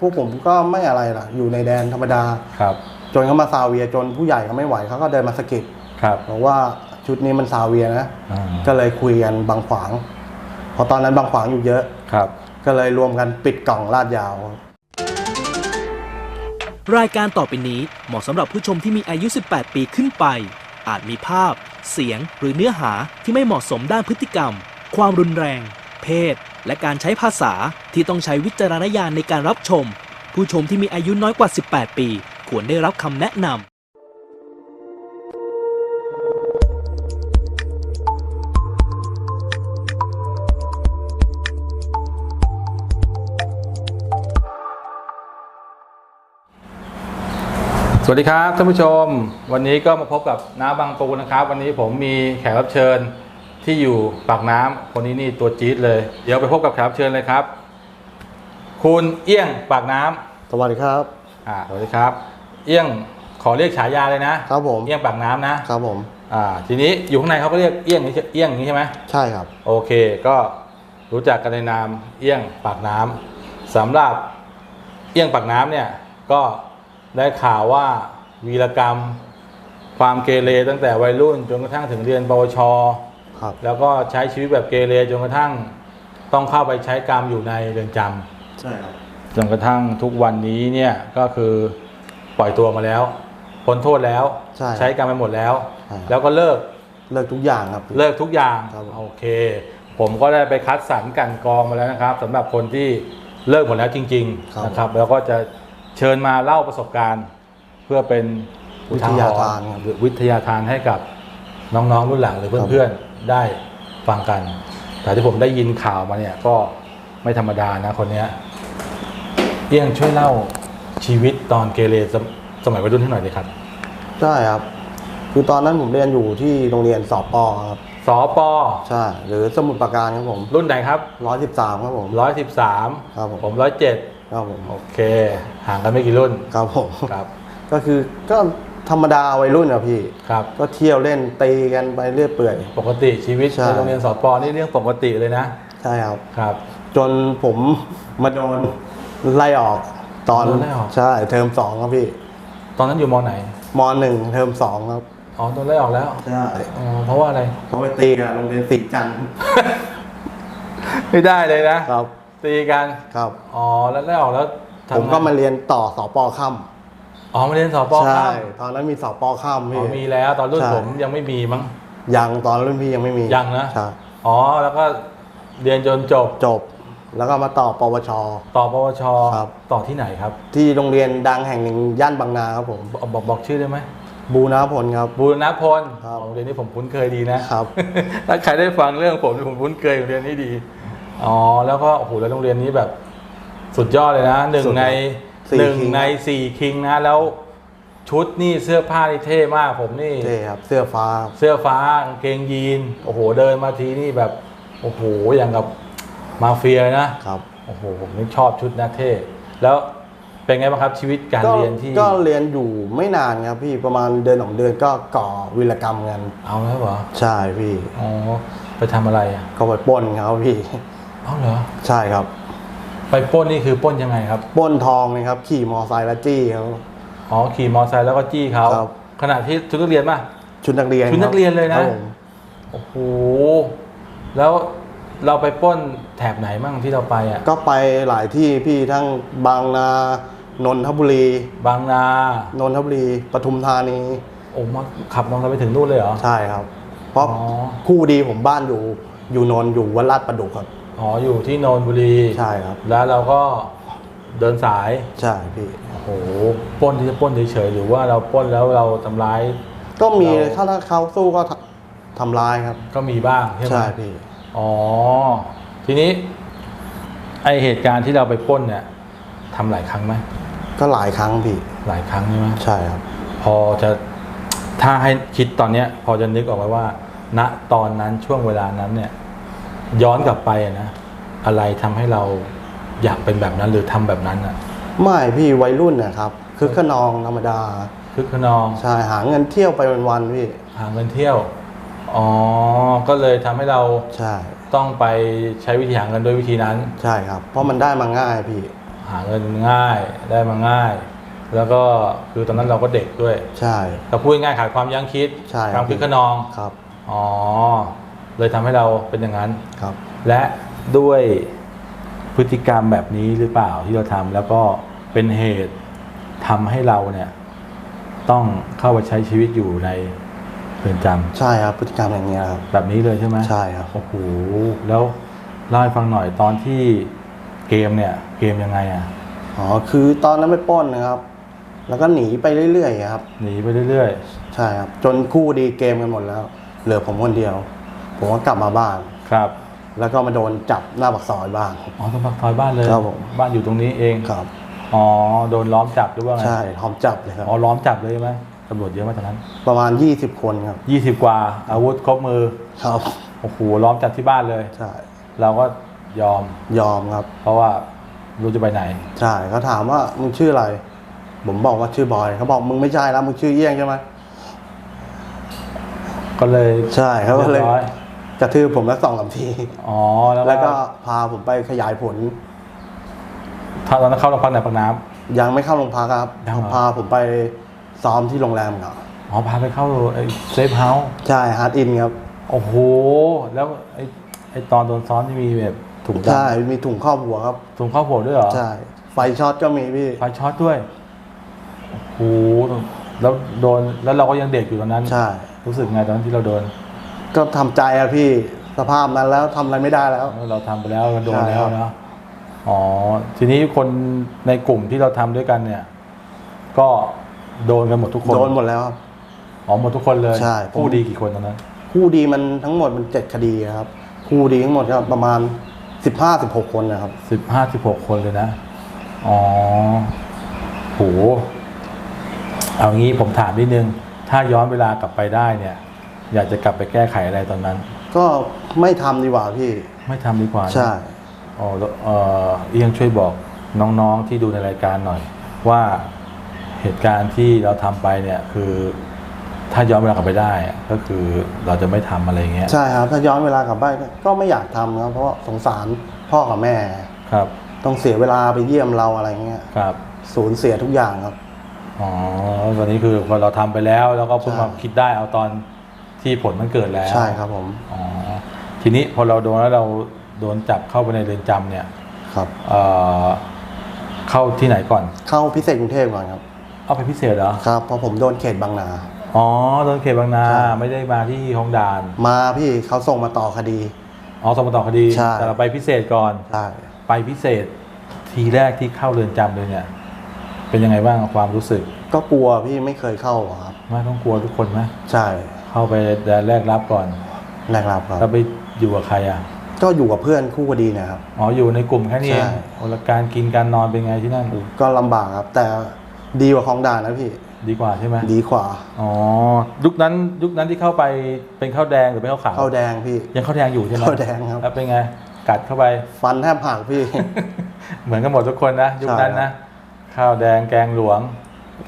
พวกผมก็ไม่อะไรล่ะ อยู่ในแดนธรรมดา ครับจนเขามาซาเวียจนผู้ใหญ่เขาไม่ไหวเขาก็เดินมาสะกิดครับบอกว่าชุดนี้มันซาเวียนะ อ่าก็เลยคุยกันบางขวางเพราะตอนนั้นบางขวางอยู่เยอะ ครับ ก็เลยรวมกันปิดกล่องลาดยาว รายการต่อไปนี้เหมาะสำหรับผู้ชมที่มีอายุ 18 ปีขึ้นไป อาจมีภาพ เสียง หรือเนื้อหาที่ไม่เหมาะสมด้านพฤติกรรม ความรุนแรง เพศ และการใช้ภาษาที่ต้องใช้วิจารณญาณในการรับชม ผู้ชมที่มีอายุน้อยกว่า 18 ปี ควรได้รับคำแนะนำสวัสดีครับท่านผู้ชม วันนี้ก็มาพบกับน้าบางปูนะครับ วันนี้ผมมีแขกรับเชิญ ที่อยู่ปากน้ำคนนี้นี่ตัวจี๊ดเลย เดี๋ยวไปพบกับแขกรับเชิญเลยครับ คุณเอี้ยงปากน้ำสวัสดีครับอ่าสวัสดีครับ เอี้ยงขอเรียกฉายาเลยนะครับผมเอี้ยงปากน้ำนะครับผมอ่าทีนี้อยู่ข้างในเขาก็เรียกเอี้ยงนี่เอี้ยงอย่างนี้ใช่ไหมใช่ครับ โอเคก็รู้จักกันในนามเอี้ยงปากน้ำสำหรับเอี้ยงปากน้ำเนี่ยก็ได้ข่าวว่าวีรกรรม ความเกเรตั้งแต่วัยรุ่นจนกระทั่งถึงเรียนปวช ครับแล้วก็ใช้ชีวิตแบบเกเรจนกระทั่งต้องเข้าไปใช้กรรมอยู่ในเรือนจำใช่ครับจนกระทั่งทุกวันนี้เนี่ยก็คือปล่อยตัวมาแล้วพ้นโทษแล้วใช่ใช้กรรมไปหมดแล้ว ใช่ครับ แล้วก็เลิกเลิกทุกอย่างครับ เลิกทุกอย่างครับโอเค ผมก็ได้ไปคัดสรรกลันกรองมาแล้วนะครับสำหรับคนที่เลิกหมดแล้วจริงๆนะครับ แล้วก็จะเชิญมาเล่าประสบการณ์ เพื่อเป็นวิทยาทานครับหรือวิทยาทานให้กับน้องๆรุ่นหลังหรือเพื่อนๆ ได้ฟังกัน แต่ที่ผมได้ยินข่าวมาเนี่ยก็ไม่ธรรมดานะคนเนี้ยเอี้ยงช่วยเล่าชีวิตตอนเกเรสมสมัยวัยรุ่นให้หน่อยดีครับใช่ครับ คือตอนนั้นผมเรียนอยู่ที่โรงเรียนสอบปอครับสอปอใช่ หรือสมุดปราการครับผมรุ่นไหนครับร้อยสิบสามครับผมร้อยสิบสามครับผมผมร้อยเจ็ดครับผมโอเค ห่างกันไม่กี่รุ่นครับผมครับ ก็คือก็ ธรรมดาวัยรุ่นอะพี่ ครับ ก็เที่ยวเล่นตีกันไปเรื่อยเปื่อย ปกติชีวิตใช่ ในโรงเรียนสอปอนี่เรื่องปกติเลยนะ ใช่ครับ ครับ จนผมมาโดนไล่ออกตอนโดนไล่ออก ใช่เทอมสองครับพี่ตอนนั้นอยู่มไหน มหนึ่งเทอมสองครับอ๋อโดนไล่ออกแล้วใช่อ๋อเพราะว่าอะไร เขาไปตีกันโรงเรียนสีจันทร์ไม่ได้เลยนะ ครับตีกัน ครับ อ๋อ แล้วไล่ออกแล้วทำผมก็ไงมาเรียนต่อสอปอค่ อ๋อมาเรียนสอปอำใช่ ข้ามตอนนั้นมีสอปอค่ำอ๋พี่ อมีแล้วตอนรุ่นใช่ ผมยังไม่มีมั้ง ยังตอนรุ่นพี่ยังไม่มียังนะ ใช่อ๋อแล้วก็เรียนจนจบจบ แล้วก็มาต่อปวช ต่อปวชครับ ต่อที่ไหนครับ ที่โรงเรียนดังแห่งหนึ่งย่านบางนาครับผม บอกบอกบอกชื่อได้ไหมบูนาพลครับ บูรณพลครับ โรงเรียนนี้ผมคุ้นเคยดีนะ ครับ ถ้าใครได้ฟังเรื่องผมเนี่ยผมคุ้นเคยโรงเรียนนี้ดี อ๋อ แล้วก็โอ้โหแล้วโรงเรียนนี้แบบ สุดยอดเลยนะหนึ่งสุดใน สี่หนึ่งคิง ในสี่คิงนะแล้วชุดนี่เสื้อผ้านี่เท่มากผมนี่ เท่ครับ เสื้อฟ้าเสื้อฟ้ากางเกงยีน โอ้โหเดินมาทีนี่แบบ โอ้โหอย่างกับมาเฟียนะครับ โอ้โหผมนี่ชอบชุดนะเท่แล้วเป็นไงบ้างครับชีวิตการก็เรียนที่ก็เรียนอยู่ไม่นานครับพี่ประมาณเดือนสองเดือนก็ก่อวิรกรรมกันเอาแล้วเหรอใช่พี่ อ๋อไปทำอะไรอะก็ไปปล้นเขาพี่ เอาเหรอ ใช่ครับ ไปปล้นนี่คือปล้นยังไงครับ ปล้นทองนะครับ ขี่มอไซค์และจี้เขา อ๋อขี่มอเตอร์ไซค์แล้วก็จี้เขาครับ ขณะที่ชุดนักเรียนป่ะ ชุดนักเรียนชุดนักเรียนเลยนะ ครับผมโอ้โหแล้วเราไปปล้นแถบไหนมั่งที่เราไปอะ ก็ไปหลายที่พี่ทั้งบางนานนทบุรีบางนานนทบุรีปทุมธานีโอ้มาขับมอเตอร์ไซค์ไปถึงนู่นเลยเหรอ ใช่ครับ เพราะอ๋อ คู่ดีผมบ้านอยู่อยู่นนท์อยู่วัดลาดประดุกครับ อ๋ออยู่ที่โนนบุรีใช่ครับ แล้วเราก็เดินสายใช่พี่โอ้โหปล้นที่จะปล้นเฉยๆหรือว่าเราปล้นแล้วเราทำร้าย ก็มีเรา ถ้าถ้าเขาสู้ก็ทำทำร้ายครับ ก็มีบ้างใช่ไหมใช่พี่ อ๋อ ทีนี้ ไอเหตุการณ์ที่เราไปปล้นเนี่ยทำหลายครั้งไหมก็หลายครั้งพี่ หลายครั้งใช่ไหมใช่ครับ พอจะถ้าให้คิดตอนเนี้ย พอจะนึกออกไหมว่า ณตอนนั้นช่วงเวลานั้นเนี่ย ย้อนกลับไปอะนะอะไรทำให้เราอยากเป็นแบบนั้นหรือทำแบบนั้นอะไม่พี่วัยรุ่นนะครับคือขนองธรรมดาคึกขนองใช่หาเงินเที่ยวไปวันๆพี่หาเงินเที่ยวอ๋อก็เลยทำให้เราใช่ต้องไปใช้วิธีหาเงินด้วยวิธีนั้น ใช่ครับ เพราะมันได้มาง่ายพี่อหาเงินง่ายได้มาง่าย แล้วก็คือตอนนั้นเราก็เด็กด้วยใช่ถ้าพูดง่ายๆขาดความยั้งคิดใช่ความคิดขนอง ครับ อ๋อ เลยทำให้เราเป็นอย่างนั้นครับ และด้วยพฤติกรรมแบบนี้หรือเปล่าที่เราทำแล้วก็เป็นเหตุทำให้เราเนี่ย ต้องเข้าไปใช้ชีวิตอยู่ในเรือนจำใช่ครับพฤติกรรมอย่างเงี้ยครับแบบนี้เลยใช่ไหมใช่ครับโอ้โหแล้วเล่าให้ฟังหน่อยตอนที่เกมเนี่ย เกมยังไงอะอ๋อคือตอนนั้นไปปล้นนะครับ แล้วก็หนีไปเรื่อยๆครับ หนีไปเรื่อยใช่ครับ จนคู่ดีเกมกันหมดแล้ว เหลือผมคนเดียว ผมก็กลับมาบ้านๆครับ แล้วก็มาโดนจับหน้าปากซอยบ้าง อ๋อต้องปักซอยบ้านเลยครับผม บ้านอยู่ตรงนี้เองครับ อ๋อโดนล้อมจับหรือว่าไงใช่หอมจับเลยครับ อ๋อล้อมจับเลยใช่ไหมตำรวจเยอะมากตอนนั้น ประมาณ 20 คนครับ ยี่สิบกว่า อาวุธครบมือครับ โอ้โหล้อมจับที่บ้านเลย ใช่ เราก็ยอม ยอมครับ เพราะว่ารู้จะไปไหน ใช่เขาถามว่ามึงชื่ออะไร ผมบอกว่าชื่อบอยเขาบอกมึงไม่ใช่แล้วมึงชื่อเอี้ยงใช่ไหมก็เลยใช่เขาก็เลยรีบร้อย กระทืบผมแล้วสองสามทีอ๋อแล้วแล้วก็ก็พาผมไปขยายผลถ้าตอนนั้นเข้าโรงพักไหนปากน้ำยังไม่เข้าโรงพักครับยังเหรอพาผมไปซ้อมที่โรงแรมครับอ๋อพาไปเข้าไอ้เซฟเฮาส์ใช่ฮาร์ดอินครับโอ้โห แล้วไอ้ไอ้ตอนโดนซ้อนที่มีแบบถุงดใช่มีถุงครอบหัวครับำถุงข้าวโพดด้วยเหรอใช่ไฟช็อตก็มีพี่ไฟช็อตด้วยโอ้โหแล้วโดนแล้วเราก็ยังเด็กอยู่ตอนนั้นใช่ รู้สึกไงตอนที่เราโดน ก็ทำใจอะพี่สภาพนั้นแล้วทำอะไรไม่ได้แล้ว เราทำไปแล้วเราโดนใช่แล้ควรับเนาะอ๋อทีนี้คนในกลุ่มที่เราทำด้วยกันเนี่ย ก็โดนกันหมดทุกคนโดนหมดแล้วครับ อ๋อหมดทุกคนเลยใช่ผม ผู้ดีกี่คนตอนนั้นคู่ดีมันทั้งหมดมันเจ็ดคดีครับ คู่ดีทั้งหมดก็ประมาณสิบห้าสิบหกคนนะครับ สิบห้าสิบหกคนเลยนะอ๋อโหเอางี้ผมถามนิดนึง ถ้าย้อนเวลากลับไปได้เนี่ย อยากจะกลับไปแก้ไขอะไรตอนนั้น ก็ไม่ทำดีกว่าพี่ ไม่ทำดีกว่านะใช่ อ๋อแล้วเอ่อเอียงช่วยบอกน้องๆที่ดูในรายการหน่อย ว่าเหตุการณ์ที่เราทำไปเนี่ยคือ ถ้าย้อนเวลากลับไปได้อะก็คือเราจะไม่ทำอะไรอย่างเงี้ยใช่ครับถ้าย้อนเวลากลับไปก็ไม่อยากทำครับเพราะว่าสงสารพ่อกับแม่ ครับต้องเสียเวลาไปเยี่ยมเราอะไรเงี้ยครับ สูญเสียทุกอย่างครับ อ๋อตอนนี้คือพอเราทำไปแล้ว แล้วก็เพิ่งใช่มาคิดได้เอาตอน ที่ผลมันเกิดแล้วใช่ครับผมอ๋อทีนี้พอเราโดนแล้วเราโดนจับเข้าไปในเรือนจำเนี่ยครับเอ่อเข้าที่ไหนก่อน เข้าพิเศษกรุงเทพก่อนครับเอาไปพิเศษเหรอครับเพราะผมโดนเขตบางนาอ๋อโดนเขตบางนาใช่ไม่ได้มาที่คลองด่าน มาพี่เขาส่งมาต่อคดีอ๋อสมต่อคดีใช่แต่เราไปพิเศษก่อนใช่ไปพิเศษทีแรกที่เข้าเรือนจำเลยเนี่ยเป็นยังไงบ้างความรู้สึก ก็กลัวพี่ไม่เคยเข้าอะครับไม่ต้องกลัวทุกคนไหมใช่ เข้าไปแดนแรกรับก่อนแรกรับครับแล้วไปอยู่กับใครอะ ก็อยู่กับเพื่อนคู่คดีเนะครับอ๋ออยู่ในกลุ่มแค่นี้เองใช่โอละการกินการนอนเป็นไงที่นั่นก็ลำบากครับ แต่ดีกว่าของด่านนะพี่ดีกว่าใช่ไหมดีกว่า อ๋อ ยุคนั้นยุคนั้นที่เข้าไปเป็นข้าวแดงหรือเป็นข้าวขาวข้าวแดงพี่ ยังข้าวแดงอยู่ใช่ไหมข้าวแดงครับ แล้วเป็นไง กัดเข้าไปฟันแทบหักพี่ เหมือนกันหมดทุกคนนะ ยุคนั้นใช่ครันะบข้าวแดงแกงหลวง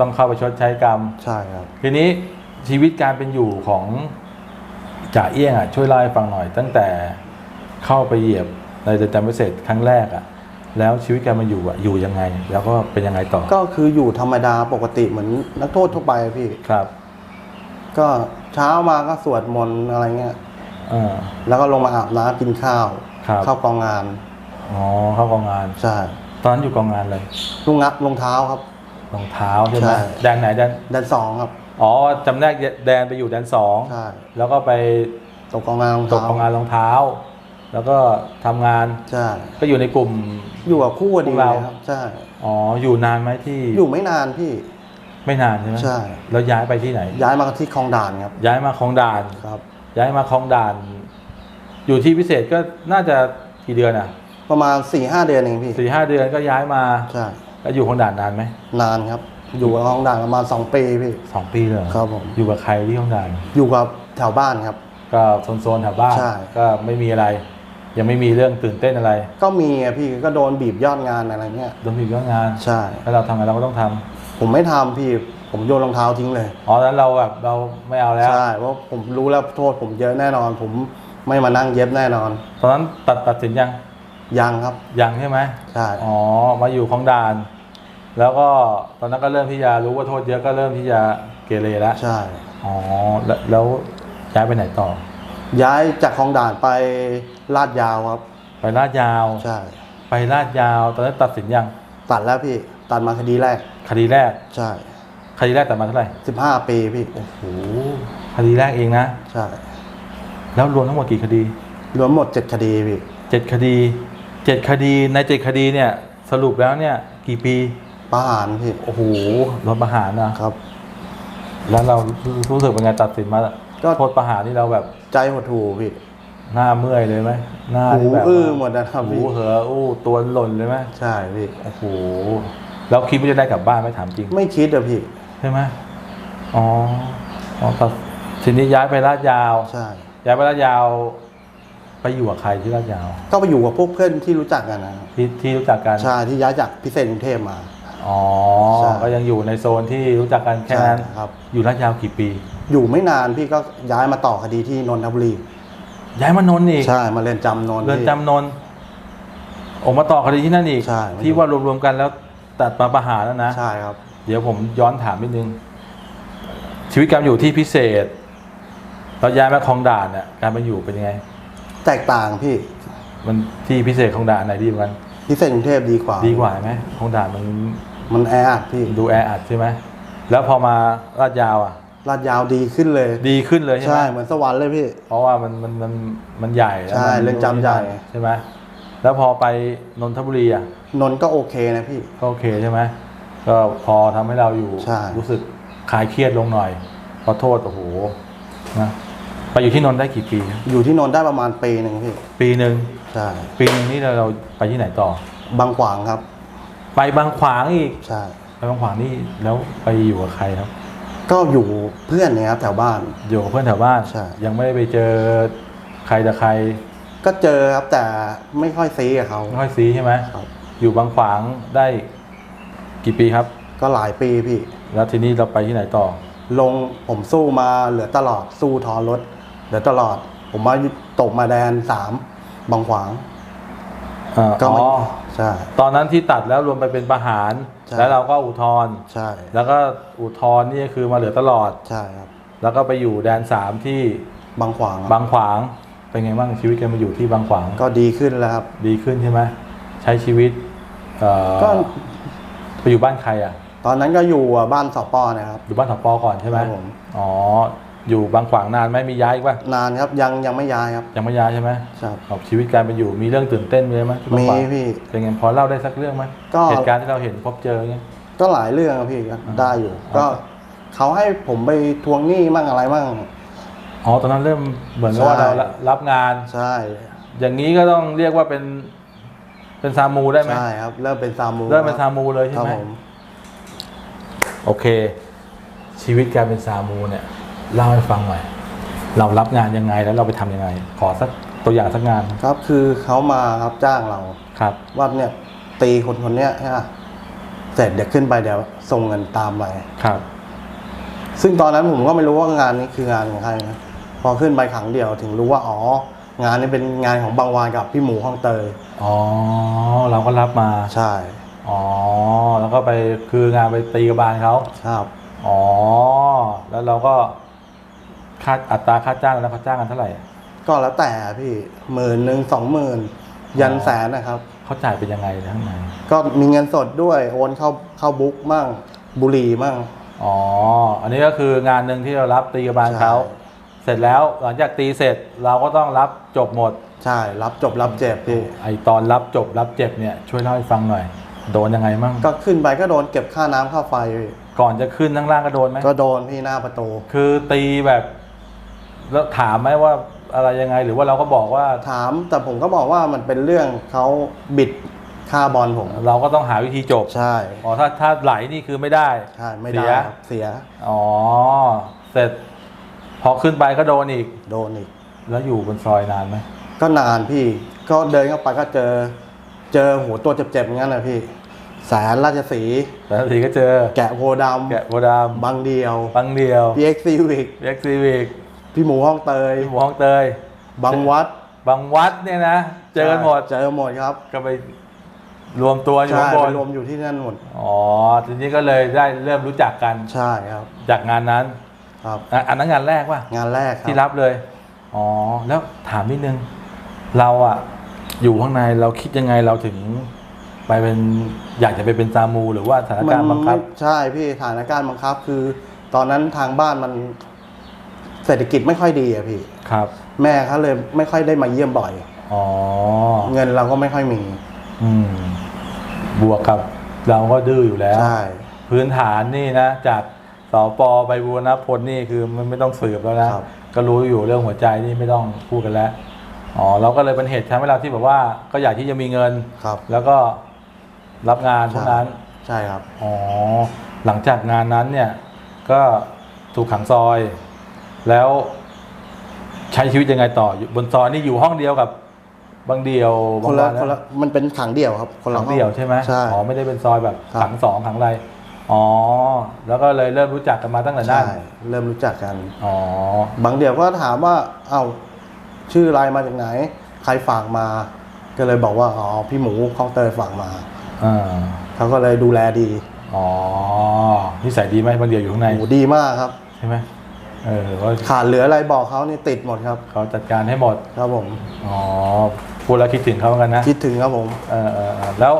ต้องเข้าไปชดใช้กรรม ใช่ครับ ทีนี้ ชีวิตการเป็นอยู่ของจ่าเอี้ยงอะช่วยเล่าให้ฟังหน่อย ตั้งแต่เข้าไปเหยียบในเรือนจำพิเศษครั้งแรกอะแล้วชีวิตการมาอยู่อะอยู่ยังไง แล้วก็เป็นยังไงต่อ ก็คืออยู่ธรรมดาปกติเหมือนนักโทษทั่วไปอะพี่ ครับ ก็เช้ามาก็สวดมนต์อะไรเงี้ย เออ แล้วก็ลงมาอาบน้ำกินข้าวครับ เข้ากองงาน อ๋อเข้ากองงาน ใช่ตอนนั้นอยู่กองงานเลยลุงงัดรองเท้าครับ รองเท้าใช่ไหมใช่ แดนไหนแดน แดนสองครับ อ๋อจำแนกแดนไปอยู่แดนสองใช่แล้วก็ไปตกกองงานรองตกเท้ากองงานรองเท้า แล้วก็ทำงานใช่ก็อยู่ในกลุ่ม อยู่กับคู่คดีพวกเราเลยครับใช่ อ๋ออยู่นานไหมที่อยู่ไม่นานพี่ ไม่นานใช่ไหมใช่ แล้วย้ายไปที่ไหน ย้ายมาที่คลองด่านครับย้ายมาคลองด่าน ครับ ย้ายมาคลองด่าน อยู่ที่พิเศษก็น่าจะกี่เดือนอะประมาณ4ี่ห้าเดือนเองพี่สี่ห้าเดือนก็ย้ายมาใช่แล้วอยู่คลองด่านนานไหมนานครับ อยู่กับคลองด่านประมาณสองปีพี่ สองปีเลยเหอครับผม อยู่กับใครที่คลองด่านอยู่กับแถวบ้านครับ ก็โซนๆแถวบ้านใช่ ก็ไม่มีอะไร ยังไม่มีเรื่องตื่นเต้นอะไรก็มีอะพี่ก็โดนบีบยอดงานอะไรเงี้ยโดนผิดก็งานใช่ แล้วเราทำงานเราก็ต้องทำผมไม่ทำพี่ผมโยนรองเท้าทิ้งเลย อ๋อแล้วเราแบบเราไม่เอาแล้ว ใช่เพราะผมรู้แล้วโทษผมเยอะแน่นอน ผมไม่มานั่งเย็บแน่นอน ตอนนั้นตัดตัดสินยังยังครับยังใช่ไหมใช่ อ๋อมาอยู่ของด่าน แล้วก็ตอนนั้นก็เริ่มที่จะรู้ว่าโทษเยอะก็เริ่มที่จะเกเรแล้วใช่อ๋อแล้วแล้วย้ายไปไหนต่อ ย้ายจากคลองด่านไปลาดยาวครับ ไปลาดยาว ใช่ ไปลาดยาว ตอนนั้นตัดสินยัง ตัดแล้วพี่ ตัดมาคดีแรก คดีแรก ใช่ คดีแรกตัดมาเท่าไหร่สิบห้าปีพี่ โอ้โห คดีแรกเองนะ ใช่ แล้วรวมทั้งหมดกี่คดี รวมหมดเจ็ดคดีพี่เจ็ดคดี เจ็ดคดี ในเจ็ดคดีเนี่ย สรุปแล้วเนี่ย กี่ปี ประหารพี่โอ้โหรถประหารนะครับ แล้วเรารู้สึกเป็นไงตัดสินมาก็โทษประหารนี่เราแบบใจหดหูพี่หน้าเมื่อยเลยไหมหน้าหูที่แบบอื้อว่าหมดนะครับหูพี่เหออู้ตัวหล่นเลยไหมใช่พี่โอ้โหแล้วคิดว่าจะได้กลับบ้านไหมถามจริง ไม่คิดอะพี่ใช่ไหมอ๋ออ๋อตัดทีนี้ย้ายไปลาดยาวใช่ย้ายไปลาดยาว ไปอยู่กับใครที่ลาดยาว ก็ไปอยู่กับพวกเพื่อนที่รู้จักกันนะครับที่ที่รู้จักกันใช่ที่ย้ายจากพิเศษกรุงเทพมา อ๋อ ใช่ ก็ยังอยู่ในโซนที่รู้จักกันแค่นั้น ใช่ครับ อยู่ลาดยาวกี่ปี อยู่ไม่นานพี่ก็ย้ายมาต่อคดีที่นนทบุรี ย้ายมานนท์อีกใช่ มาเรียนจำนนท์เรือนพี่ จำนนท์ออกมาต่อคดีที่นั่นอีก ใช่ ที่ว่ารวมๆกันแล้วตัดมาประหารแล้วนะ ใช่ครับ เดี๋ยวผมย้อนถามนิดนึง ชีวิตการอยู่ที่พิเศษเราย้ายมาคลองด่านเนี่ยการไปอยู่เป็นยังไง แตกต่างพี่ มันที่พิเศษคลองด่านไหนดีกว่ากันพิเศษกรุงเทพดีกว่า ดีกว่าไหมคลองด่านมัน มันแออัดพี่ดูแออัดใช่ไหมแล้วพอมาลาดยาวอะลาดยาวดีขึ้นเลย ดีขึ้นเลยใช่ไหมใช่เหมือนสวรรค์เลยพี่ เพราะว่ามันมันมันมันใหญ่แล้วใช่มัเรือนจำใหญ่ ใช่ไหมแล้วพอไปนนทบุรีอะนนท์ก็โอเคนะพี่ ก็โอเคใช่ไหมก็พอทำให้เราอยู่ใช่ รู้สึกคลายเครียดลงหน่อยเพราะโทษโอ้โหนะไปอยู่ที่นนท์ได้กี่ปีครับอยู่ที่นนท์ได้ประมาณปีหนึ่งพี่ปีหนึ่งใช่ปีหนึ่งนี่เราเราไปที่ไหนต่อ บางขวางครับ ไปบางขวางอีกใช่ ไปบางขวางนี่แล้วไปอยู่กับใครครับ ก็อยู่เพื่อนเนี่ยครับแถวบ้าน อยู่กับเพื่อนแถวบ้านใช่ ยังไม่ได้ไปเจอใครแต่ใครก็เจอครับแต่ไม่ค่อยซีกับเขาไม่ค่อยซีใช่ไหมครับ อยู่บางขวางได้กี่ปีครับ ก็หลายปีพี่ แล้วทีนี้เราไปที่ไหนต่อ ลงผมสู้มาเหลือตลอดสู้ทอรถเหลือตลอด ผมมาตกมาแดนสามบางขวางเอ่อก็อ๋ไม่อใช่ ตอนนั้นที่ตัดแล้วรวมไปเป็นประหาร ใช่ แล้วเราก็อุทธรณ์ใช่แล้วก็อุทธรณ์นี่คือมาเหลือตลอด ใช่ครับแล้วก็ไปอยู่แดนสามที่บางขวางบางขวาง เป็นไงบ้างชีวิตกันมาอยู่ที่บางขวาง ก็ดีขึ้นแล้วครับ ดีขึ้นใช่ไหมใช้ชีวิตเอ่อก็ ไปอยู่บ้านใครอะตอนนั้นก็อยู่บ้านสอปอนะครับ อยู่บ้านถอปอก่อนใช่ไหมครับผม อ๋อ อยู่บางขวางนานไหมมีย้ายอีกป่ะนานครับยังยังไม่ย้ายครับ ยังไม่ย้ายใช่ไหมครับกับชีวิตการเป็นอยู่มีเรื่องตื่นเต้นมีไหมที่บางมีขวางพี่ เป็นไงพอเล่าได้สักเรื่องไหมก็ เหตุการณ์ที่เราเห็นพบเจอเงี้ย ก็หลายเรื่องครับพี่ก็ได้อยู่อ่าก็เขาให้ผมไปทวงหนี้มั่งอะไรมั่ง อ๋อตอนนั้นเริ่มเหมือนกับว่าใช่ เรารับงาน ใช่อย่างนี้ก็ต้องเรียกว่าเป็นเป็นซามูได้ไหมใช่ครับ เริ่มเป็นซามูเริ่มเป็นซามูเลยคใช่รับไหมผม โอเค ชีวิตการเป็นซามูเนี่ย เล่าให้ฟังหน่อยเรารับงานยังไงแล้วเราไปทำยังไง ขอสักตัวอย่างสักงานครับคือเขามาครับจ้างเราครับ ว่าเนี่ยตีคนคนเนี้ยใช่ไหมเสร็จเดี๋ยวขึ้นไปเดี๋ยวส่งเงินตามไปครับ ซึ่งตอนนั้นผมก็ไม่รู้ว่างานนี้คืองานของใครนะพอขึ้นไปครั้งเดียวถึงรู้ว่าอ๋อ งานนี้เป็นงานของบางวานกับพี่หมูห้องเตยอ๋อเราก็รับมาใช่อ๋อแล้วก็ไปคืองานไปตีกระบาลเขาครับอ๋อแล้วเราก็ ค่าอัตราค่าจ้างแล้วเขาจ้างกันเท่าไหร่ก็แล้วแต่พี่หมื่นหนึ่งสองหมื่นยันแสนนะครับ เขาจ่ายเป็นยังไงทั้างในก็มีเงินสดด้วยโอนเข้าเข้าบุ๊กมั่งบุหรี่มั่งอ๋อ อันนี้ก็คืองานหนึ่งที่เรารับตีกระบาลเขาใช่เสร็จแล้วหลังจากตีเสร็จเราก็ต้องรับจบหมด ใช่รับจบรับเจ็บพี่ไอตอนรับจบรับเจ็บเนี่ยช่วยเล่าให้ฟังหน่อย โดนยังไงมั่งก็ขึ้นไปก็โดนเก็บค่าน้ำค่าไฟพี่ก่อนจะขึ้นทั้งล่างก็โดนไหมก็โดนพี่หน้าประตู คือตีแบบ แล้วถามไหมว่าอะไรยังไงหรือว่าเราก็บอกว่า ถามแต่ผมก็บอกว่ามันเป็นเรื่องเขาบิดค่าบอลผม เราก็ต้องหาวิธีจบใช่อ๋อถ้าถ้าไหลนี่คือไม่ได้ใช่ไม่เสีได้ยครับเสีย อ๋อเสร็จ พอขึ้นไปก็โดนอีก โดนอีก แล้วอยู่บนซอยนานไหมก็นานพี่ ก็เดินเข้าไปก็เจอ เจอหัวตัวเจ็บๆอย่างนั้นเลยพี่ แสนราชสีห์แต่ทันทีก็เจอ แกะโพธิ์ดแกะโพธิ์ดำบางเดียวำบังเดียวพีเอ็ก ซีวิกเอ็กซีวิกพี่หมูห้องเตยพี่หมูห้องเตย บางวัดบางวัดเนี่ยนะ เจอกันหมด เจอหมดครับก็ไปรวมตัวอยู่ใช่ข้างบไปนรวมอยู่ที่นั่นหมดอ๋อ ทีนี้ก็เลยได้เริ่มรู้จักกันใช่ครับจากงานนั้นครับ อะอันนั้นงานแรกป่ะ งานแรกครับที่รับเลย อ๋อ แล้วถามนิดนึง เราอะอยู่ข้างในเราคิดยังไงเราถึง ไปเป็นอยากจะไปเป็นซามู หรือว่าสถานการณ์บังคับใช่พี่สถานการณ์บังคับ คือ ตอนนั้นทางบ้านมัน เศรษฐกิจไม่ค่อยดีอะพี่ ครับ แม่เขาเลยไม่ค่อยได้มาเยี่ยมบ่อย อ๋อ เงินเราก็ไม่ค่อยมี อืม บวกกับเราก็ดื้ออยู่แล้ว ใช่ พื้นฐานนี่นะ จากสปไปบูรณพลนี่คือมันไม่ต้องสืบแล้วนะ ครับ ก็รู้อยู่เรื่องหัวใจนี่ไม่ต้องพูดกันแล้ว อ๋อ เราก็เลยเป็นเหตุทำให้เราที่แบบว่า ก็อยากที่จะมีเงิน ครับ แล้วก็รับงานพวกนั้น ใช่ครับ อ๋อ หลังจากงานนั้นเนี่ย ก็ถูกขังซอย แล้วใช้ชีวิตยังไงต่ออยู่บนซอยนี่อยู่ห้องเดียวกับบางเดียวคนละบางวัคนละมันเป็นขังเดี่ยวครับ คนละขังห้องเดียวใช่ไหมใช่อ๋อไม่ได้เป็นซอยแบบครับ ขังสองขังอะไรอ๋อแล้วก็เลยเริ่มรู้จักกันมาตั้งแต่นั้ใช่นเริ่มรู้จักกัน อ๋อบางเดี่ยวก็ถามว่า เอ้าชื่ออะไรมาจากไหน ใครฝากมา ก็เลยบอกว่า อ๋อ พี่หมูคลองเตยฝากมา อ่าเขาก็เลยดูแลดี อ๋อนิสัยดีไหมบางเดียวอยู่ข้างในโอ้ดีมากครับ ใช่ไหม เออว่าขาดเหลืออะไรบอกเขานี่ติดหมดครับ เขาจัดการให้หมด ครับผม อ๋อ พูดแล้วคิดถึงเขาเหมือนกันนะ คิดถึงครับผม เออเออเออแล้ว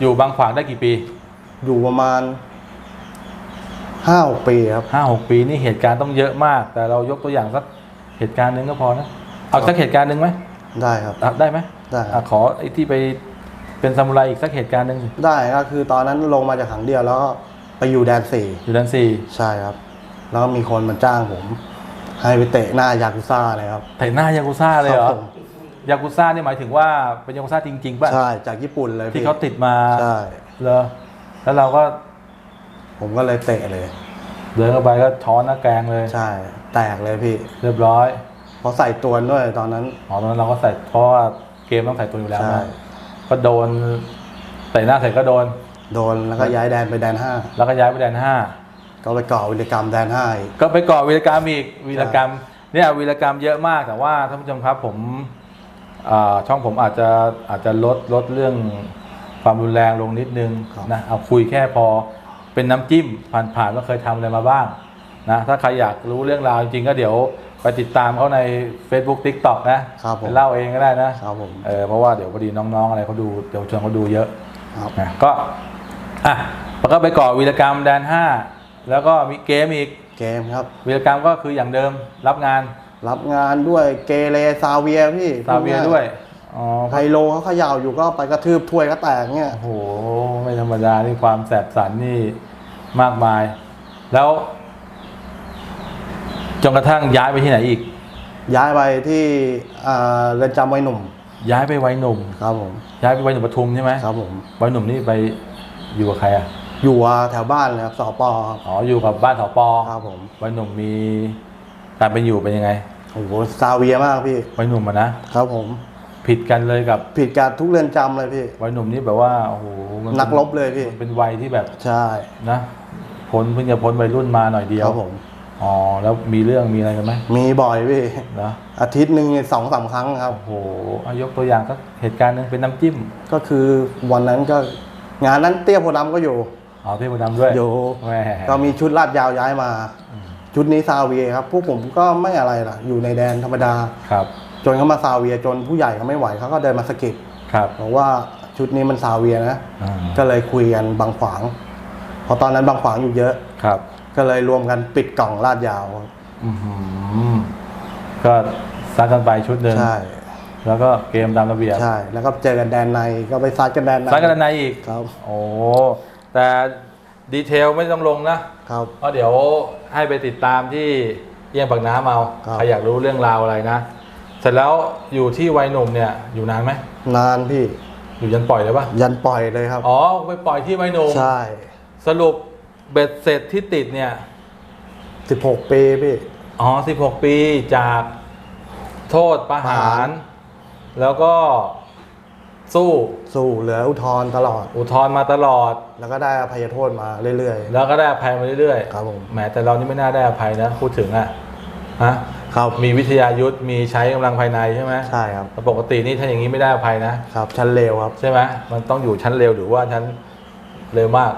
อยู่บางขวางได้กี่ปี อยู่ประมาณห้าหกปีครับ ห้าหกปีนี่เหตุการณ์ต้องเยอะมาก แต่เรายกตัวอย่างสักเหตุการณ์หนึ่งก็พอนะ เอาสักเหตุการณ์หนึ่งไหมได้ครับ อะได้ไหมได้ครับอะขอไอ้ที่ไปเป็นซามูไรอีกสักเหตุการณ์หนึ่งสิได้ก็คือตอนนั้นลงมาจากขังเดียวแล้วก็ไปอยู่แดนสี่อยู่ดันซีใช่ครับ แล้วก็มีคนมาจ้างผม ให้ไปเตะหน้ายากุซ่าเลยครับ แต่หน้ายากุซ่าเลยเหรคอ บผมยากุซ่านี่หมายถึงว่าเป็นยากุซ่าจริงๆป่ะ ใช่จากญี่ปุ่นเลยที่พี่เขาติดมาใช่เหรอ แล้วเราก็ผมก็เลยเตะเลย เดินเข้าไปก็ช้อนหน้าแกงเลย ใช่ แตกเลยพี่เรียบร้อย เพราะใส่ตัวด้วยตอนนั้น อ๋อตอนนั้นเราก็ใส่เพราะว่าเกมต้องใส่ตัวอยู่แล้วใช่ นะก็โดนใส่หน้าเสร็จก็โดน โดนแล้วก็ย้ายแดนไปแดนห้าแล้วก็ย้ายไปแดนห้า ก็ไปก่อวิรกรรมแดนห้าอีกก็ไปก่อวีรกรรมอีกวีรกรรมเนี่ยวีรกรรมเยอะมากแต่ว่าท่านผู้ชมครับผมอ่าช่องผมอาจจะอาจจะลดลดเรื่องความรุนแรงลงนิดนึงครับนะเอาคุยแค่พอเป็นน้ำจิ้มผ่านๆว่าเคยทำอะไรมาบ้างนะถ้าใครอยากรู้เรื่องราวจริงๆก็เดี๋ยวไปติดตามเขาใน Facebook TikTok นะครับผม ไปเล่าเองก็ได้นะ ครับผม เออเพราะว่าเดี๋ยวพอดีน้องๆอะไรเขาดูเดี๋ยวชวนเขาดูเยอะครับ นะก็อะแล้วก็ไปก่อวีรกรรมแดนห้า แล้วก็มีเกมอีกเกมครับ วีรกรรมก็คืออย่างเดิมรับงานรับงานด้วยเกเรซาเวียพี่ซาเวียด้วยอ๋อไฮโลเขาเขย่าอยู่ก็ไปกระทืบถ้วยก็แตกเนี่ยโอ้โหไม่ธรรมดานี่ความแสบสันนี่มากมาย แล้วจนกระทั่งย้ายไปที่ไหนอีก ย้ายไปที่อ่าเรือนจำวัยหนุ่ม ย้ายไปวัยหนุ่มครับผมย้ายไปวัยหนุ่มปทุมใช่ไหมครับผมวัยหนุ่มนี่ไปอยู่กับใครอะ อยู่อ่าแถวบ้านเลยครับสปครับอ๋ออยู่กับบ้านสปอครับผมวัยหนุ่มมีการเป็นอยู่เป็นยังไงโอ้โหซาเวียมากพี่วัยหนุ่มอะนะครับผม ผิดกันเลยกับผิดการทุกเรือนจำเลยพี่วัยหนุ่มนี่แบบว่าโอ้โหมัเป็นักรบเลยพี่มันเป็นวัยที่แบบใช่นะพ้นเพิ่งจะพ้นวัยรุ่นมาหน่อยเดียวครับผมอ๋อแล้วมีเรื่องมีอะไรกันไหมมีบ่อยพี่นะอาทิตย์หนึ่งสองสามครั้งครับโอ้โหเอายกตัวอย่างสักเหตุการณ์หนึงเป็นน้ำจิ้ม ก็คือวันนั้นก็งานนั้นเตี้ยโพธิ์ดำก็อยู่ อ๋อพี่บุญดำด้วยอยู่แหมก็มีชุดลาดยาวย้ายมา ชุดนี้ซาเวียครับ พวกผมก็ไม่อะไรล่ะ อยู่ในแดนธรรมดา ครับจนเขามาซาเวียจนผู้ใหญ่เขาไม่ไหวเขาก็เดินมาสะกิดครับบอกว่าชุดนี้มันซาเวียนะ อ่าก็เลยคุยกันบางขวางเพราะตอนนั้นบางขวางอยู่เยอะ ครับก็เลยรวมกันปิดกล่องลาดยาวครับอื้อหือก็ซัดกันไปชุดหนึ่งใช่แล้วก็เกมตามระเบียบใช่ แล้วก็เจอกันแดนในก็ไปซัดกันแดนในซัดกันในอีก ครับ โอ้ แต่ดีเทลไม่ต้องลงนะครับ เพราะเดี๋ยวให้ไปติดตามที่เยี่ยงปากน้ำเอาครับ ใครอยากรู้เรื่องราวอะไรนะ เสร็จแล้วอยู่ที่วัยหนุ่มเนี่ยอยู่นานไหมนานพี่อยู่ยันปล่อยเลยปะยันปล่อยเลยครับ อ๋อไปปล่อยที่วัยหนุ่มใช่ สรุปเบ็ดเสร็จที่ติดเนี่ยสิบหกปีพี่ อ๋อ 16 ปีจากโทษประหาประหารรแล้วก็ สู้สู้เหลืออุทธรณ์ตลอด อุทธรณ์มาตลอด แล้วก็ได้อภัยโทษมาเรื่อยแล้วก็ได้อภัยมาเรื่อยๆครับผมๆแหมแต่เรานี่ไม่น่าได้อภัยนะพูดถึงอะฮะครับมีวิทยายุทธมีใช้กำลังภายในใช่ไหมใช่ครับแต่ปกตินี่ถ้าอย่างนี้ไม่ได้อภัยนะครับ ชั้นเร็วครับใช่ไหมมันต้องอยู่ชั้นเร็วหรือว่าชั้นเร็วมาก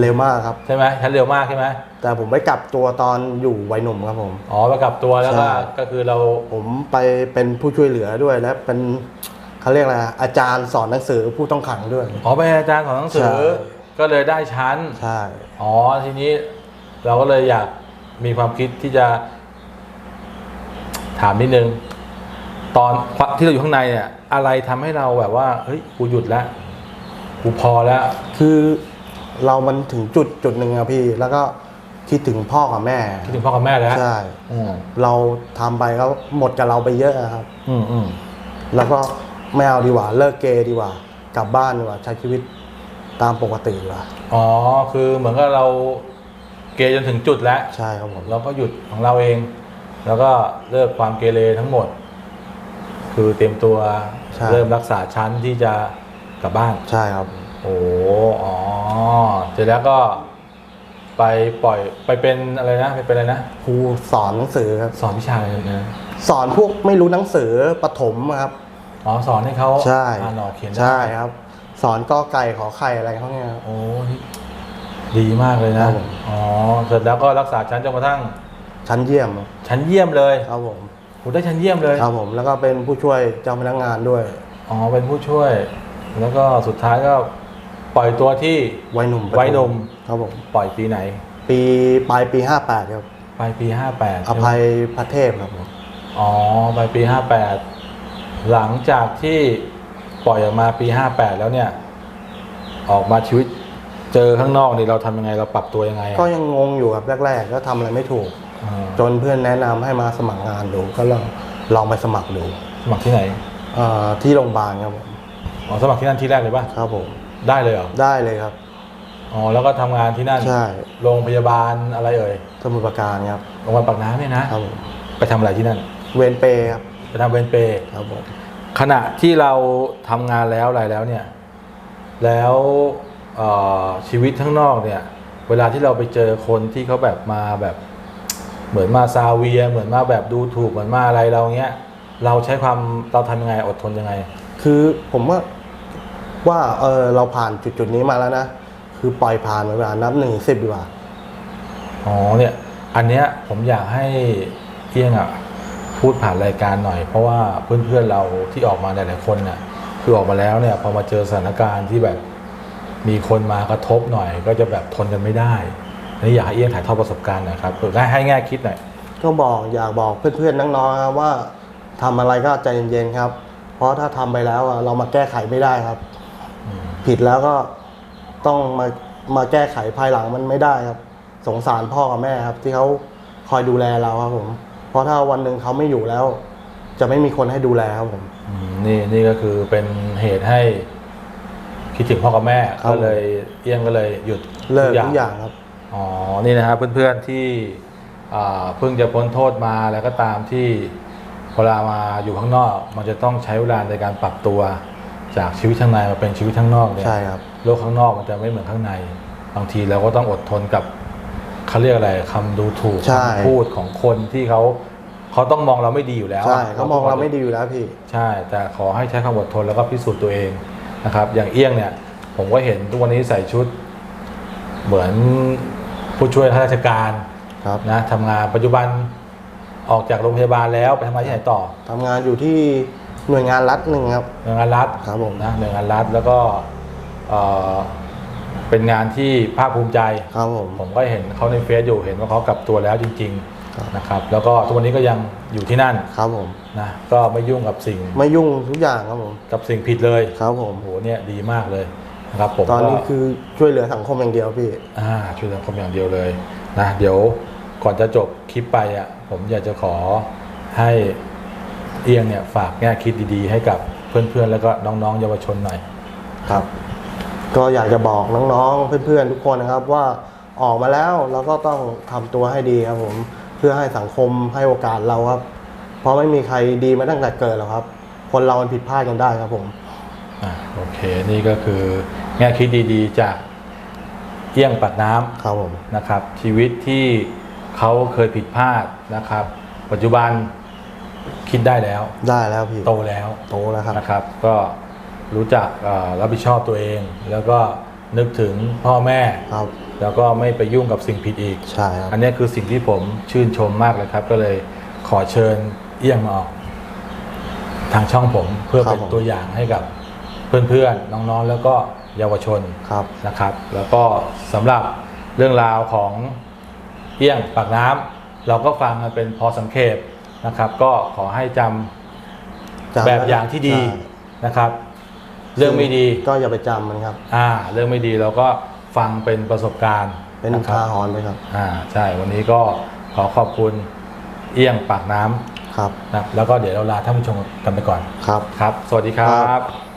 เร็วมากครับใช่ไหมชั้นเร็วมากใช่ไหมแต่ผมไปกลับตัวตอนอยู่วัยหนุ่มครับผมอ๋อไปกลับตัวแล้วก็ใช่ก็คือเราผมไปเป็นผู้ช่วยเหลือด้วยและเป็น เขาเรียกอะไรอะอาจารย์สอนหนังสือผู้ต้องขังด้วย อ๋อไปนอาจารย์ของหนังสือ ใช่ ก็เลยได้ชั้น ใช่ อ๋อทีนี้เราก็เลยอยากมีความคิดที่จะ ถามนิดนึง ตอนที่เราอยู่ข้างในเนี่ย อะไรทำให้เราแบบว่าเฮ้ยกูหยุดแล้วกูพอแล้ว คือเรามันถึงจุดจุดหนึ่งอะพี่ แล้วก็คิดถึงพ่อกับแม่คิดถึงพ่อกับแม่แล้วใช่ อืมเราทำไปก็หมดกับเราไปเยอะอะครับ อืมอืมแล้วก็ ไม่เอาดีกว่า เลิกเกย์ดีกว่า กลับบ้านดีกว่า ใช้ชีวิตตามปกติดีกว่า อ๋อ คือเหมือนกับเราเกยจนถึงจุดแล้ว ใช่ครับผม เราก็หยุดของเราเอง แล้วก็เลิกความเกเรทั้งหมด คือเตรียมตัวใช่ เริ่มรักษาชั้นที่จะกลับบ้าน ใช่ครับ โอ้อ๋อ เสร็จแล้วก็ไปปล่อยไปเป็นอะไรนะไปเป็นอะไรนะ ครูสอนหนังสือครับ สอนวิชาอะไรนะ สอนพวกไม่รู้หนังสือปฐมอะครับ อ๋อสอนให้เขาใช่อ่านออกเขียนได้ใช่ครับ สอนกอไก่ขอไข่อะไรเขาเนี่ยครับ โอ้นี่ดีมากเลยนะ ครับผม อ๋อ เสร็จแล้วก็รักษาชั้นจนกระทั่ง ชั้นเยี่ยมชั้นเยี่ยมเลยครับผมโอ้ได้ชั้นเยี่ยมเลย ครับผมแล้วก็เป็นผู้ช่วยเจ้าพนักงานด้วยอ๋อ เป็นผู้ช่วย แล้วก็สุดท้ายก็ปล่อยตัวที่ วัยหนุ่มปฐวัยหนุ่ม ครับผมปล่อยปีไหน ปีปลายปีห้าแปดครับปลายปีห้าแปดอภัยพระเทพครับผมอ๋อ ปลายปีห้าแปด หลังจากที่ปล่อยออกมาปีห้าแปดแล้วเนี่ย ออกมาชีวิตเจอข้างนอกนี่เราทำยังไงเราปรับตัวยังไงอะก็ยังงงอยู่ครับแรก ๆ ก็ทำอะไรไม่ถูกอ่าจนเพื่อนแนะนำให้มาสมัครงานดูก็ลองลองไปสมัครดูสมัครที่ไหนเอ่อที่โรงพยาบาลครับผมอ๋อสมัครที่นั่นที่แรกเลยป่ะครับผมได้เลยเหรอได้เลยครับอ๋อแล้วก็ทำงานที่นั่นใช่โรงพยาบาลอะไรเอ่ยสมุทรปราการครับโรงพยาบาลปากน้ำเนี่ยนะครับผมไปทำอะไรที่นั่น เวรเปรย์ครับไปทำเวรเปรย์ครับผม ขณะที่เราทำงานแล้วอะไรแล้วเนี่ย แล้วเอ่อชีวิตข้างนอกเนี่ย เวลาที่เราไปเจอคนที่เขาแบบมาแบบเหมือนมาซาเวีย เหมือนมาแบบดูถูกเหมือนมาอะไรเราเงี้ย เราใช้ความเราทำยังไงอดทนยังไง คือผมว่าว่าเออเราผ่านจุดจุดๆนี้มาแล้วนะ คือปล่อยผ่านไปเวลานับหนึ่งสิบดีกว่า อ๋อเนี่ย อันเนี้ยผมอยากให้เที่ยงอะ พูดผ่านรายการหน่อย เพราะว่าเพื่อนๆเราที่ออกมาหลายๆคนน่ะคือออกมาแล้วเนี่ยพอมาเจอสถานการณ์ที่แบบมีคนมากระทบหน่อย ก็จะแบบทนกันไม่ได้อันนี้อยากให้เอี้ยงถ่ายทอดประสบการณ์หน่อยครับเพื่อให้ให้แง่คิดหน่อยก็บอกอยากบอกเพื่อนๆน้องๆครับว่าทำอะไรก็ใจเย็นๆครับ เพราะถ้าทำไปแล้วอะเรามาแก้ไขไม่ได้ครับอืมผิดแล้วก็ต้องมามาแก้ไขภายหลังมันไม่ได้ครับ สงสารพ่อกับแม่ครับ ที่เขาคอยดูแลเราครับผม เพราะถ้าวันหนึ่งเขาไม่อยู่แล้ว จะไม่มีคนให้ดูแลครับผม อืมนี่นี่ก็คือเป็นเหตุให้คิดถึงพ่อกับแม่ครับ ก็เลยเอี้ยงก็เลยหยุดเลิกทุกอย่างครับ อ๋อ นี่นะครับเพื่อนๆที่อ่าเพิ่งจะพ้นโทษมาแล้วก็ตามที่เวลามาอยู่ข้างนอก มันจะต้องใช้เวลาในการปรับตัว จากชีวิตข้างในมาเป็นชีวิตข้างนอกเนี่ยใช่ครับ โลกข้างนอกมันจะไม่เหมือนข้างใน บางทีเราก็ต้องอดทนกับ เขาเรียกอะไรคำดูถูกใช่ คำพูดของคนที่เขาเขาต้องมองเราไม่ดีอยู่แล้วใช่เขามองเราไม่ดีอยู่แล้วพี่ ใช่ แต่ขอให้ใช้ความอดทนแล้วก็พิสูจน์ตัวเองนะครับ อย่างเอี้ยงเนี่ย ผมก็เห็นทุกวันนี้ใส่ชุด เหมือนผู้ช่วยข้าราชการครับนะทำงานปัจจุบันออกจากโรงพยาบาลแล้วไปทำงานที่ไหนต่อทำงานอยู่ที่หน่วยงานรัฐหนึ่งครับ หน่วยงานรัฐ ครับผม นะหน่วยงานรัฐแล้วก็เอ่อ เป็นงานที่ภาคภูมิใจ ครับผม ผมก็เห็นเขาในเฟซอยู่เห็นว่าเขากลับตัวแล้วจริงครับ ๆนะครับ แล้วก็ทุกวันนี้ก็ยังอยู่ที่นั่นครับผม นะก็ไม่ยุ่งกับสิ่งไม่ยุ่งทุกอย่างครับผม กับสิ่งผิดเลยครับผม โอ้โหเนี่ยดีมากเลยนะครับผมตอนนี้ก็ คือช่วยเหลือสังคมอย่างเดียวพี่ อ่าช่วยสังคมอย่างเดียวเลยนะเดี๋ยวก่อนจะจบคลิปไปอะผมอยากจะขอให้เอียงเนี่ยฝากแง่คิดดีๆ ให้กับเพื่อนๆ แล้วก็น้องๆ เยาวชนหน่อยครับ ก็อยากจะบอกน้องๆ เพื่อนๆ ทุกคนนะครับว่าออกมาแล้วเราก็ต้องทำตัวให้ดีครับผมเพื่อให้สังคมให้โอกาสเราครับ เพราะไม่มีใครดีมาตั้งแต่เกิดหรอกครับ คนเรามันผิดพลาดกันได้ครับผมอ่าโอเคนี่ก็คือแง่คิดดีๆจากเอี้ยงปัดน้ำครับผมนะครับ ชีวิตที่เขาเคยผิดพลาดนะครับ ปัจจุบันคิดได้แล้วได้แล้วพี่โตแล้วโตแล้วครับนะครับ ก็ รู้จักเอ่อรับผิดชอบตัวเอง แล้วก็นึกถึงพ่อแม่ครับ แล้วก็ไม่ไปยุ่งกับสิ่งผิดอีก ใช่ครับ อันนี้คือสิ่งที่ผมชื่นชมมากเลยครับ ก็เลยขอเชิญเอี้ยงมาออกทางช่องผมเพื่อครับเป็นผมตัวอย่างให้กับเพื่อนๆ น้องๆ แล้วก็เยาวชนครับนะครับ แล้วก็สำหรับเรื่องราวของเอี้ยงปากน้ำเราก็ฟังกันเป็นพอสังเขปนะครับ ก็ขอให้จำจำแบบอย่างที่ดีใช่นะครับ เรื่องไม่ดีก็อย่าไปจำมันครับ อ่า เรื่องไม่ดีเราก็ฟังเป็นประสบการณ์ เป็นนะครัทาบหรณ์ไปครับ อ่าใช่วันนี้ก็ขอขอบคุณเอี้ยงปากน้ำครับนะแล้วก็เดี๋ยวเราลาท่านผู้ชมกันไปก่อนครับครับ สวัสดีครัครับบ